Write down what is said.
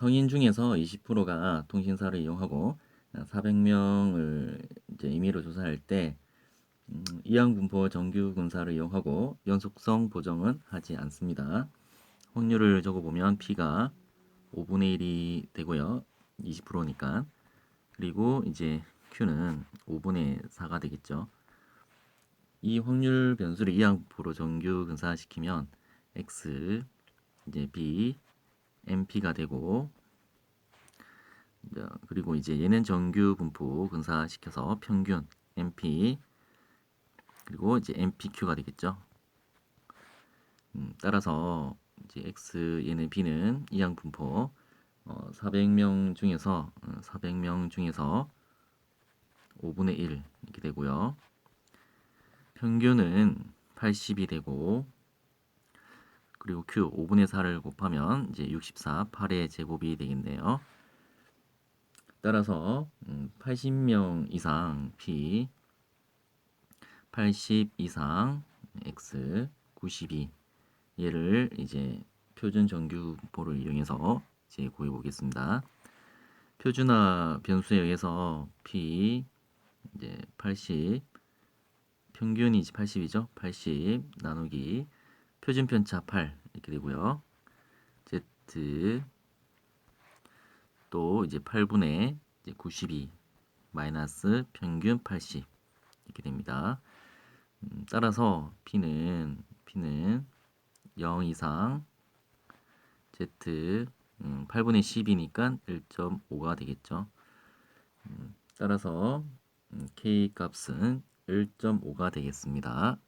성인 중에서 20%가 통신사를 이용하고 400명을 이제 임의로 조사할 때 음, 이항분포 정규 군사를 이용하고 연속성 보정은 하지 않습니다. 확률을 적어보면 P가 5분의 1이 되고요. 20%니까. 그리고 이제 Q는 5분의 4가 되겠죠. 이 확률 변수를 이항분포로 정규 근사시키면 X, 이제 B, MP가 되고 자, 그리고 이제 얘는 정규 분포 근사시켜서 평균 MP 그리고 이제 MPQ가 되겠죠. 음, 따라서 이제 X 얘는 B는 이항 분포 어, 400명 중에서 어, 400명 중에서 5분의 1 이렇게 되고요. 평균은 80이 되고 그리고 Q 5분의 4를 곱하면 이제 64 8의 제곱이 되겠네요. 따라서 음, 80명 이상 P 80 이상 X 92 얘를 이제 표준 정규보를 이용해서 이제 구해 보겠습니다. 표준화 변수에 의해서 P 이제 80 평균이 이제 80이죠. 80 나누기 표준 편차 8 이렇게 되고요. Z 또 이제 8분의 이제 92 마이너스 평균 80 이렇게 됩니다. 음, 따라서 P는 P는 0 이상 Z 음, 8분의 10이니까 1.5가 되겠죠. 음, 따라서 음, K 값은 1.5가 되겠습니다.